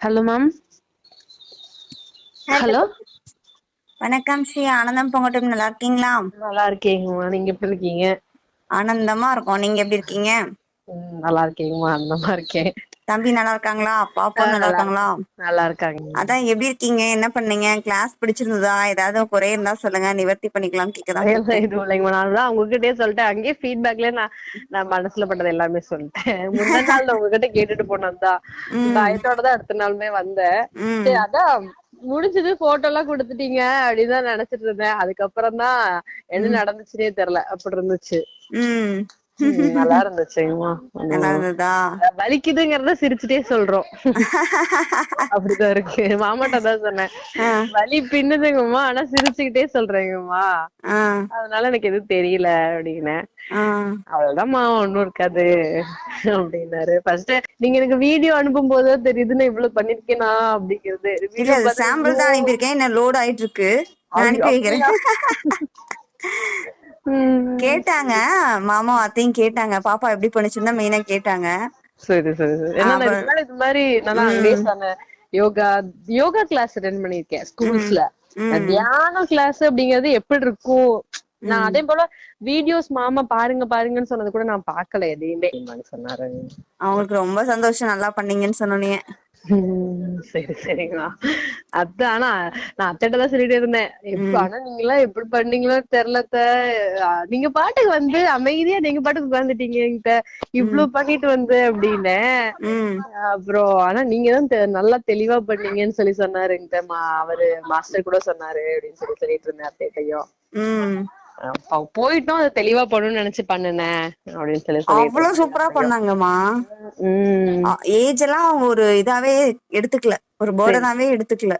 Hello ma'am hello வணக்கம் ஸ்ரீ ஆனந்தம் பொங்கட்டும் நல்லா இருக்கீங்களா? நல்லா இருக்கேங்கம்மா நீங்க எப்படி இருக்கீங்க? ஆனந்தமா இருக்கோம். நீங்க எப்படி இருக்கீங்க? நல்லா இருக்கேங்கம்மா அந்தமா இருக்கேன். தம்பி நல்லா இருக்காங்களா? அப்பா நல்லா இருக்காங்களா? நல்லா இருக்காங்க அதான் எப்படி இருக்கீங்க? என்ன பண்ணீங்க? கிளாஸ் பிடிச்சிருந்ததா? ஏதாவது குறை இருந்தா சொல்லுங்க. நிவர்த்தி பண்ணிக்கலாம் அதெல்லாம் எதுவும் இல்லைங்கம்மா நான் தான் உங்ககிட்டயே சொல்லிட்டேன். அங்கேயே ஃபீட்பேக்ல நான் நான் மனசுல பட்டது எல்லாமே சொல்லிட்டேன். முந்தின நாள் உங்ககிட்ட கேட்டுட்டு போனதுதான் பயத்தோட தான் அடுத்த நாளுமே வந்தேன். அதான் முடிஞ்சது போட்டோ எல்லாம் கொடுத்துட்டீங்க அப்படின்னு நினைச்சிட்டு இருந்தேன். அதுக்கப்புறம் தான் என்ன நடந்துச்சுன்னே தெரியல. அப்படி இருந்துச்சு. நல்லா இருந்ததா வலிக்குதுங்கிறத சிரிச்சுட்டே சொல்றோம். அப்படிதான் இருக்கு. மாமாட்ட தான் சொன்னேன். வலி பின்னுதுங்கம்மா ஆனா சிரிச்சுக்கிட்டே சொல்றேங்கம்மா. அதனால எனக்கு எதுவும் தெரியல அப்படின்னேன். அவ்வளவுதான்மா ஒண்ணும் இருக்காது அப்படின்னாரு. ஃபர்ஸ்ட் நீங்க எனக்கு வீடியோ அனுப்பும் போது தெரியுதுன்னு இவ்வளவு பண்ணிருக்கேனா அப்படிங்கிறது. சாம்பிள் தான் அனுப்பியிருக்கேன். என்ன லோட் ஆயிட்டு இருக்கு நான் அனுப்பி வைக்கிறேன். கேட்டாங்க. மாமா அத்தையும் கேட்டாங்க. பாப்பா எப்படி பண்ணுச்சுன்னு மெயினா கேட்டாங்க. சரி சரி சரி. ஏன்னா இது மாதிரி நல்லா சொன்னேன் யோகா யோகா கிளாஸ் அட்டென்ட் பண்ணிருக்கேன் ஸ்கூல்ஸ்ல ம். தியான கிளாஸ் அப்படிங்கறது எப்படி இருக்கும்? நான் அதே போல வீடியோஸ் மாமா பாருங்க பாருங்கன்னு சொன்னது கூட நான் பார்க்கல எதையுமே. சொன்னாரு. அவங்களுக்கு ரொம்ப சந்தோஷம். நல்லா பண்ணீங்கன்னு சொன்னோன்னே சரி சரிங்களா அதான் ஆனா நான் அத்தைட்ட தான் சொல்லிட்டு இருந்தேன். எப்ப ஆனா நீங்க எல்லாம் எப்படி பண்ணீங்களோ தெரியல அத்தை. அஹ் நீங்க பாட்டுக்கு வந்து அமைதியா நீங்க பாட்டுக்கு உட்கார்ந்துட்டீங்க என்கிட்ட. இவ்வளவு பண்ணிட்டு வந்து அப்படின்னேன் ம். அப்புறம் ஆனா நீங்க தான் நல்லா தெளிவா பண்ணீங்கன்னு சொல்லி சொன்னாரு என்கிட்ட மா அவரு மாஸ்டர் கூட சொன்னாரு அப்படின்னு சொல்லி சொல்லிட்டு இருந்தேன் அத்தைட்டையும் ம். அப்ப போயிட்டோம் அதை தெளிவா பண்ணணும்னு நினைச்சு பண்ணுனேன் அப்படின்னு சொல்லி அவ்வளவு சூப்பரா பண்ணாங்கம்மா. ஏஜ் எல்லாம் அவங்க ஒரு இதாவே எடுத்துக்கல ஒரு பேர்டனாவே எடுத்துக்கல.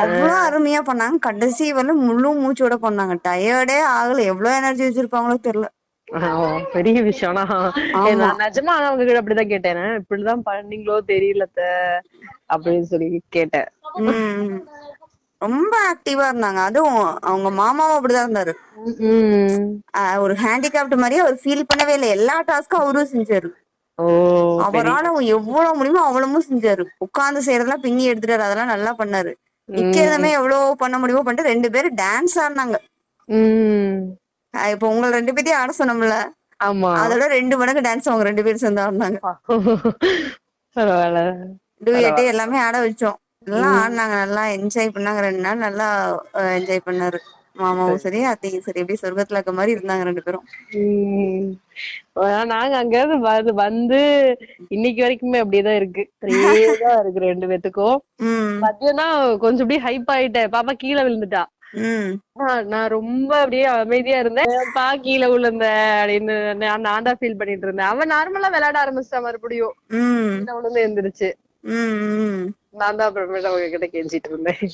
அவ்வளவு அருமையா பண்ணாங்க. கடைசி வந்து முழு மூச்சோட பண்ணாங்க. டயர்டே ஆகல. எவ்வளவு எனர்ஜி வச்சிருப்பாங்களோ தெரியல. பெரிய விஷயம்னா. நிஜமா அவங்க கிட்ட அப்படிதான் கேட்டேன். இப்படிதான் பண்ணீங்களோ தெரியல அப்படின்னு சொல்லி கேட்டேன். ரொம்ப ஆக்டிவா இருந்தாங்க. அதுவும் அவங்க மாமாவும் அப்படிதான் இருந்தாரு. ஒரு ஹேண்டிகாப்ட் மாதிரியே அவர் ஃபீல் பண்ணவே இல்லை. எல்லா டாஸ்க்கும் அவரும் செஞ்சாரு அவரால எவ்வளவு முடியுமோ அவ்வளவும் செஞ்சாரு உட்கார்ந்து செய்யறதெல்லாம் பின்னி எடுத்துட்டாரு. அதெல்லாம் நல்லா பண்ணாரு. நிக்கிறதுமே எவ்வளவு பண்ண முடியுமோ பண்ணிட்டு ரெண்டு பேரும் டான்ஸ் ஆடினாங்க. இப்ப உங்களை ரெண்டு பேத்தையும் ஆட சொன்னோம்ல. ஆமா. அதோட ரெண்டு மடங்கு டான்ஸ் அவங்க ரெண்டு பேரும் சேர்ந்து ஆடினாங்க. டூயட்டு எல்லாமே ஆட வச்சோம். எல்லாம் ஆடினாங்க. நல்லா என்ஜாய் பண்ணாங்க. ரெண்டு நாள் நல்லா என்ஜாய் பண்ணாரு. மாமாவும் சரி. அத்தையும் சரி எப்படி சொர்க்கத்துல இருக்க மாதிரி இருந்தாங்க ரெண்டு பேரும். நாங்க அங்க இருந்து வந்து வந்து இன்னைக்கு வரைக்குமே அப்படியேதான் இருக்கு. தான் இருக்கு ரெண்டு பேத்துக்கும். மத்தியம்னா கொஞ்சம் அப்படியே ஹைப் ஆயிட்டேன். பாப்பா கீழே விழுந்துட்டா. நான் ரொம்ப அப்படியே அமைதியா இருந்தேன். பா கீழே விழுந்த அப்படின்னு நான் நான் தான் ஃபீல் பண்ணிட்டு இருந்தேன். அவன் நார்மலா விளையாட ஆரம்பிச்சிட்டா மறுபடியும். விழுந்து உம் நான் தான் அப்புறமேட்டு அவங்க கிட்ட கெஞ்சிட்டு இருந்தேன்.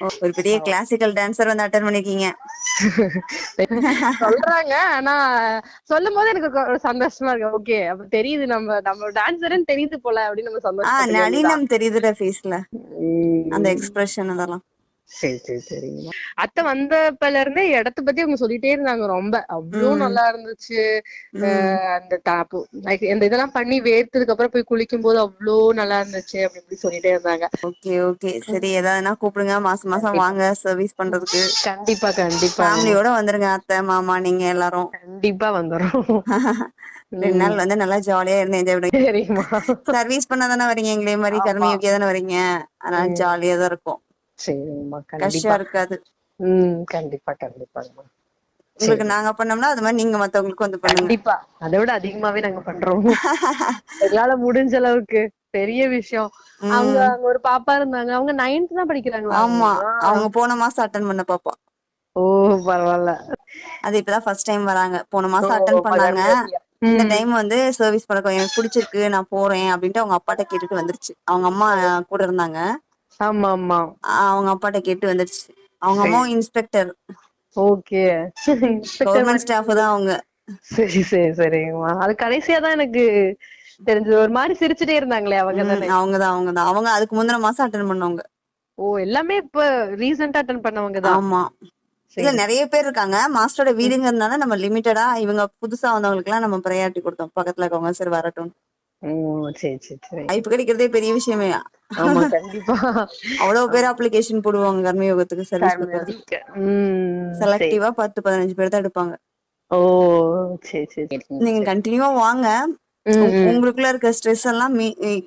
ஒரு பெரிய கிளாசிக்கல் டான்சர் வந்து அட்டன் பண்ணிருக்கீங்க. சொல்றாங்க ஆனா சொல்லும் போது எனக்கு ஒரு சந்தோஷமா இருக்கு. ஓகே அப்ப தெரியுது நம்ம நம்ம டான்சர்னு தெரியுது போல அப்படின்னு நம்ம சந்தோஷம் நளினம் தெரியுதுல ஃபேஸ்ல அந்த எக்ஸ்பிரஷன் அதெல்லாம். சரி சரி சரிங்கம்மா அத்தை வந்தப்பல இருந்தே இடத்த பத்தி அவங்க சொல்லிட்டே இருந்தாங்க ரொம்ப. அவ்வளவு நல்லா இருந்துச்சு. அந்த லைக் இந்த இதெல்லாம் பண்ணி வேர்த்ததுக்கு அப்புறம் போய் குளிக்கும் போது அவ்வளோ நல்லா இருந்துச்சு அப்படி இப்படி சொல்லிட்டே இருந்தாங்க. Okay okay. சரி ஏதாவதுனா கூப்பிடுங்க. மாசம் மாசம் வாங்க சர்வீஸ் பண்றதுக்கு. கண்டிப்பா கண்டிப்பா. ஃபேமிலியோட வந்துருங்க அத்தை மாமா நீங்க எல்லாரும். கண்டிப்பா வந்துடும் ரெண்டு நாள் வந்து நல்லா ஜாலியா இருந்து என்ஜாய் பண்ணுங்க சர்வீஸ் பண்ண தானே வரீங்க எங்களே மாதிரி? கர்மயோகியா தானே வரீங்க? அதனால ஜாலியா தான் இருக்கும். சரிங்கம்மா கண்டிப்பா. இருக்காது. ம் கண்டிப்பா கண்டிப்பாங்கம்மா உங்களுக்கு நாங்க பண்ணோம்னா அது மாதிரி நீங்க மத்தவங்களுக்கு வந்து பண்ணுங்க. கண்டிப்பா. அதை விட அதிகமாவே நாங்க பண்றோம். எங்களால முடிஞ்ச அளவுக்கு பெரிய விஷயம். அவங்க அங்க ஒரு பாப்பா இருந்தாங்க. அவங்க நைன்த் தான் படிக்கிறாங்களா ஆமா. அவங்க போன மாசம் அட்டன் பண்ண பாப்பா. ஓ பரவாயில்ல. அது இப்பதான் ஃபர்ஸ்ட் டைம் வராங்க. போன மாசம் அட்டன் பண்ணாங்க. இந்த டைம் வந்து சர்வீஸ் பழக்கம். எனக்கு பிடிச்சிருக்கு. நான் போறேன் அப்படின்ட்டு அவங்க அப்பாட்ட கேட்டுட்டு வந்துருச்சு. அவங்க அம்மா கூட இருந்தாங்க. ஆமா ஆமா அவங்க அப்பாட்ட கேட்டு வந்துருச்சு. அவங்க அம்மாவும் இன்ஸ்பெக்டர் ஓகே. கவர்மெண்ட் ஸ்டாஃப் தான் அவங்க. சரி சரி சரிங்கம்மா. அது கடைசியா தான் எனக்கு தெரிஞ்சது. ஒரு மாதிரி சிரிச்சுட்டே இருந்தாங்களே அவங்க தானே. அவங்க தான் அவங்க தான். அவங்க அதுக்கு முந்தின மாசம் அட்டன் பண்ணவங்க. ஓ எல்லாமே இப்ப ரீசெண்டா அட்டன் பண்ணவங்க தான். ஆமா. இல்ல நிறைய பேர் இருக்காங்க. மாஸ்டரோட வீடுங்கிறதுனால நம்ம லிமிட்டடா இவங்க புதுசா வந்தவங்களுக்கு எல்லாம் நம்ம ப்ரையாரிட்டி கொடுத்தோம். பக்கத்துல இருக்கவங்க சரி வரட்டும். சரி சரி சரி. வாய்ப்பு கிடைக்கிறதே பெரிய விஷயமே. ஆமா கண்டிப்பா. அவ்வளவு பேர் அப்ளிகேஷன் போடுவாங்க கர்மயோகத்துக்கு. செலக்டிவா பத்து பதினஞ்சு பேர் தான் எடுப்பாங்க. ஓ சரி. நீங்க கண்டினியூவா வாங்க. உங்களுக்குள்ள இருக்க ஸ்ட்ரெஸ் எல்லாம்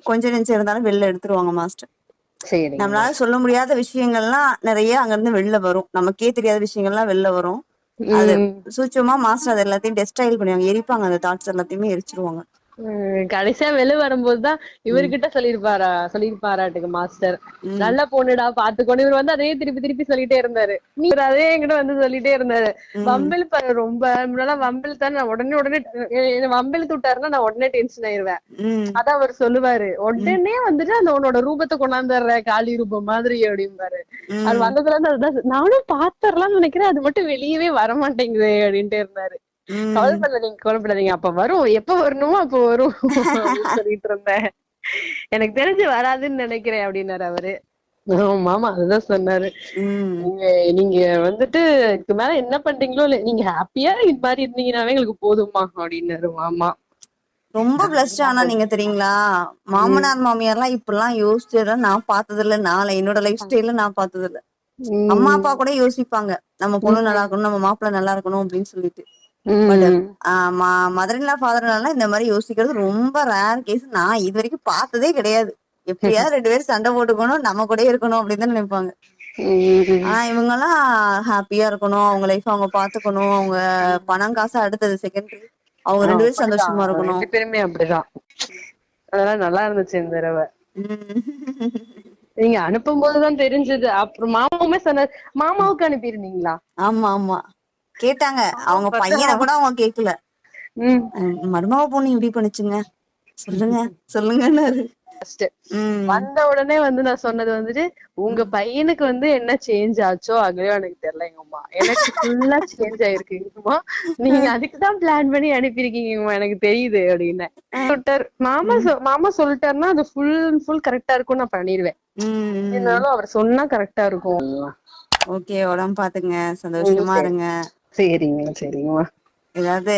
கொஞ்ச நெஞ்சம் இருந்தாலும் வெளில எடுத்துருவாங்க மாஸ்டர் நம்மளால சொல்ல முடியாத விஷயங்கள்லாம் நிறைய அங்க இருந்து வெளில வரும். நமக்கே தெரியாத விஷயங்கள்லாம் வெளில வரும். அது. சூட்சமா மாஸ்டர் அது எல்லாத்தையும் டெஸ்டைல் பண்ணுவாங்க. எரிப்பாங்க அந்த தாட்ஸ் எல்லாத்தையுமே எரிச்சிருவாங்க. கடைசியா வெளிய வரும்போதுதான் இவர்கிட்ட சொல்லிருப்பாரா சொல்லிருப்பாராட்டுக்கு மாஸ்டர். நல்ல பொண்ணுடா பாத்துக்கோன்னு இவர் வந்து அதே திருப்பி திருப்பி சொல்லிட்டே இருந்தாரு. இவர் அதே என்கிட்ட வந்து சொல்லிட்டே இருந்தாரு. வம்பில் ரொம்ப முன்னால வம்பில் தான் நான் உடனே உடனே வம்பில் விட்டாருன்னா நான் உடனே டென்ஷன் ஆயிருவேன். அதான் அவர் சொல்லுவாரு. உடனே வந்துட்டு அந்த உன்னோட ரூபத்தை கொண்டாந்துடுற காளி ரூபம் மாதிரி அப்படிம்பாரு. அது வந்ததுல இருந்து அதுதான் நானும் பாத்திரலாம்னு நினைக்கிறேன் அது மட்டும் வெளியவே வர மாட்டேங்குது அப்படின்ட்டு இருந்தாரு. ம். கவலைப்படாதீங்க கவலைப்படாதீங்க அப்ப வரும். எப்ப வரணுமோ அப்ப வரும். சொல்லிட்டு இருந்தேன். எனக்கு தெரிஞ்சு வராதுன்னு நினைக்கிறேன் அப்படின்னாரு அவரு. ஆமா அதுதான் சொன்னாரு. நீங்க நீங்க வந்துட்டு இதுக்கு மேல என்ன பண்றீங்களோ இல்ல நீங்க ஹாப்பியா இது மாதிரி இருந்தீங்கன்னாவே எங்களுக்கு போதுமா அப்படின்னாரு மாமா. ரொம்ப பிளஸ்ட் ஆனா நீங்க தெரியுங்களா? மாமனார் மாமியார்லாம் இப்படிலாம் யோசிச்சதெல்லாம் நான் பார்த்தது இல்ல நான் என்னோட லைஃப் ஸ்டைல நான் பார்த்தது இல்ல அம்மா அப்பா கூட யோசிப்பாங்க. நம்ம பொண்ணு நல்லா இருக்கணும் நம்ம மாப்பிள்ளை நல்லா இருக்கணும் அப்படின்னு சொல்லிட்டு. மதர்லா ஃபாதர்லாம் இந்த மாதிரி யோசிக்கிறது ரொம்ப ரேர் கேஸ் நான் இது வரைக்கும் பார்த்ததே கிடையாது. எப்படியாவது ரெண்டு பேரும் சண்டை போட்டுக்கணும் நம்ம கூட இருக்கணும் அப்படின்னு தான் நினைப்பாங்க. ஆனா இவங்க எல்லாம் ஹாப்பியா இருக்கணும். அவங்க லைஃப் அவங்க பாத்துக்கணும் அவங்க பணம் காசு அடுத்தது செகண்டரி அவங்க ரெண்டு பேரும் சந்தோஷமா இருக்கணும். ரெண்டு பேருமே அப்படிதான். அதெல்லாம் நல்லா இருந்துச்சு இந்த தடவை. நீங்க அனுப்பும் போதுதான் தெரிஞ்சது. அப்புறம் மாமாவுமே சொன்னார் மாமாவுக்கு அனுப்பியிருந்தீங்களா? ஆமா ஆமா. கேட்டாங்க. அவங்க பையனை கூட அவங்க உம் மருமக பொண்ணு இப்படி பண்ணுச்சுங்க. சொல்லுங்க சொல்லுங்கன்னாரு. வந்த உடனே வந்து நான் சொன்னது வந்துட்டு உங்க பையனுக்கு வந்து என்ன சேஞ்ச் ஆச்சோ அதுவே எனக்கு தெரியல எங்கம்மா எனக்கு ஃபுல்லா சேஞ்ச் ஆயிருக்குங்கம்மா நீங்க அதுக்குதான் பிளான் பண்ணி அனுப்பியிருக்கீங்கம்மா எனக்கு தெரியுது அப்படின்னு. சொல்லிட்டாரு. மாமா மாமா சொல்லிட்டாருன்னா அது ஃபுல் ஃபுல் கரெக்டா இருக்கும் நான் பண்ணிடுவேன். இருந்தாலும் அவர் சொன்னா கரெக்டா இருக்கும். ஓகே உடம்பு பாத்துங்க சந்தோஷமா இருங்க. சரிங்க சரிங்கம்மா. ஏதாவது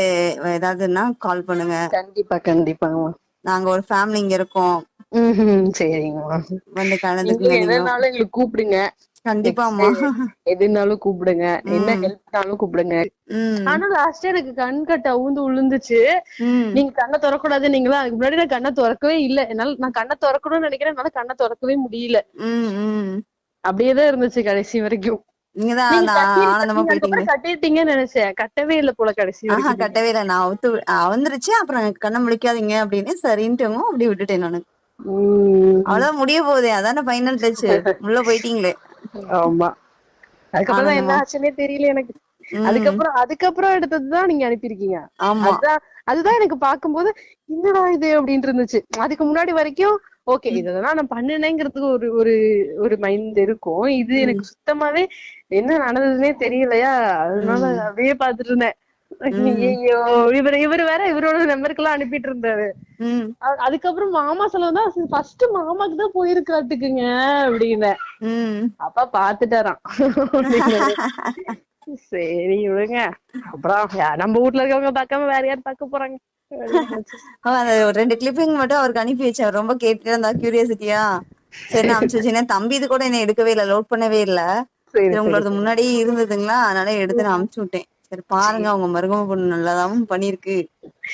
ஏதாவதுன்னா கால் பண்ணுங்க. கண்டிப்பா கண்டிப்பாங்கம்மா. நாங்க ஒரு ஃபேமிலி இங்க இருக்கோம். ம்ஹும். சரிங்கம்மா. வந்து கலந்துக்குங்க நீங்க எதுனாலும் எங்களுக்கு கூப்பிடுங்க. கண்டிப்பாமா எதுனாலும் கூப்பிடுங்க. என்ன ஹெல்ப்னாலும் கூப்பிடுங்க. ஆனா லாஸ்ட் எனக்கு கண் கட்ட அவுந்து விழுந்துச்சு உம் நீங்க கண்ணை திறக்கூடாது நீங்களா? அதுக்கு முன்னாடி நான் கண்ணை திறக்கவே இல்ல. என்னால நான் கண்ணை திறக்கணும்னு நினைக்கிறேன். என்னால கண்ணை திறக்கவே முடியல. உம் உம் அப்படியேதான் இருந்துச்சு கடைசி வரைக்கும். கட்டிட்டீங்கன்னு நினைச்சேன். கட்டவே இல்ல போல கடைசி ஆஹா கட்டவே இல்லை. நான் அவுத்து வி- ஆ, வந்துருச்சு. அப்புறம் கண்ணை முழிக்காதீங்க அப்படின்னு சரின்ட்டுங்க அப்படி விட்டுட்டேன் நானு. அவ்வளவு முடிய போகுதே. அதானே ஃபைனல் டச் உள்ள போயிட்டீங்களே. ஆமா. அதுக்கப்புறம் என்ன ஆச்சுன்னே தெரியல எனக்கு. அதுக்கப்புறம் அதுக்கப்புறம் எடுத்ததுதான் நீங்க அனுப்பியிருக்கீங்க. ஆமா. அதுதான் அதுதான் எனக்கு பார்க்கும்போது என்னடா இது? அப்படின்ட்டு இருந்துச்சு. அதுக்கு முன்னாடி வரைக்கும் ஓகே இதெல்லாம் நான் பண்ணினேங்கிறதுக்கு ஒரு ஒரு ஒரு மைண்ட் இருக்கும். இது எனக்கு சுத்தமாவே என்ன நடந்ததுன்னே தெரியலையா? அதனால அப்படியே பாத்துட்டு இருந்தேன். ஐயோ இவர் இவர் வேற இவரோட நம்பருக்கெல்லாம் அனுப்பிட்டு இருந்தாரு. அதுக்கப்புறம் மாமா சொல்லதான் ஃபர்ஸ்ட் மாமாக்கு தான் போயிருக்காட்டுக்குங்க அப்படின்னு அப்பா பாத்துட்டாராம் சரி விடுங்க அப்புறம் நம்ம வீட்ல இருக்கவங்க பார்க்காம வேற யார் பார்க்க போறாங்க ஒரு ரெண்டு கிளிப்பிங் மட்டும் அவருக்கு அனுப்பி வச்சேன் ரொம்ப கேட்டுட்டே இருந்தா கியூரியாசிட்டியா சரி நான் அனுப்பிச்சு தம்பி இது கூட என்ன எடுக்கவே இல்ல லோட் பண்ணவே இல்ல உங்களோட முன்னாடியே இருந்ததுங்களா அதனால எடுத்து நான் அனுப்பிச்சு விட்டேன் சரி பாருங்க உங்க மருமக பொண்ணு நல்லாதான் பண்ணிருக்கு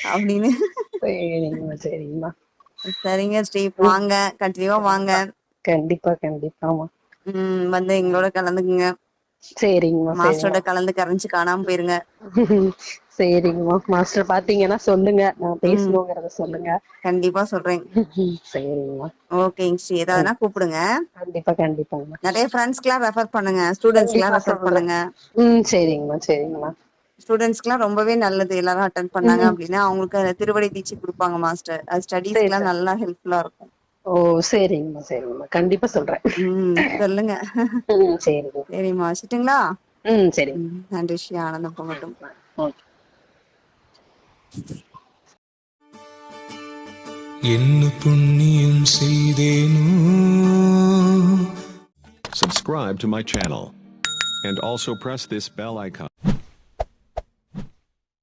அப்படின்னு. சரிங்கம்மா சரிங்க ஸ்ரீ. வாங்க கண்டினியூவா வாங்க. கண்டிப்பா கண்டிப்பாமா உம் வந்து எங்களோட கலந்துக்குங்க. சரிங்கம்மா மாஸ்டரோட கலந்து கரைஞ்சு காணாம போயிருங்க. சரிங்கம்மா. மாஸ்டர் பாத்தீங்கன்னா சொல்லுங்க. நான் பேசணுங்கிறத சொல்லுங்க. கண்டிப்பா சொல்றேன். சரிங்கம்மா. ஓகேங்க ஸ்ரீ. ஏதாவதுனா கூப்பிடுங்க. கண்டிப்பா கண்டிப்பாங்கம்மா. நிறைய ஃப்ரெண்ட்ஸ்க்குலாம் ரெஃபர் பண்ணுங்க. ஸ்டூடெண்ட்ஸ்க்குலாம் ரெஃபர் பண்ணுங்க. ம் சரிங்கம்மா சரிங்கம்மா. ஸ்டூடெண்ட்ஸ்க்குலாம் ரொம்பவே நல்லது. எல்லாரும் அட்டன் பண்ணாங்க அப்படின்னா. அவங்களுக்கு திருவடி தீட்சை கொடுப்பாங்க மாஸ்டர். அது ஸ்டடீஸ்க்குலாம் நல்லா ஹெல்ப்ஃபுல்லா இருக்கும். ஓ சரிங்கம்மா சரிங்கம்மா. கண்டிப்பா சொல்றேன். உம் சொல்லுங்க. ம் சரிங்க. சரிம்மா வச்சுட்டுங்களா? ம் சரிங்க ம், நன்றி ஸ்ரீ ஆனந்தம் போகட்டும் ஓகே. என்ன புண்ணியம் செய்தேனோ? Subscribe to my channel. And also press this bell icon.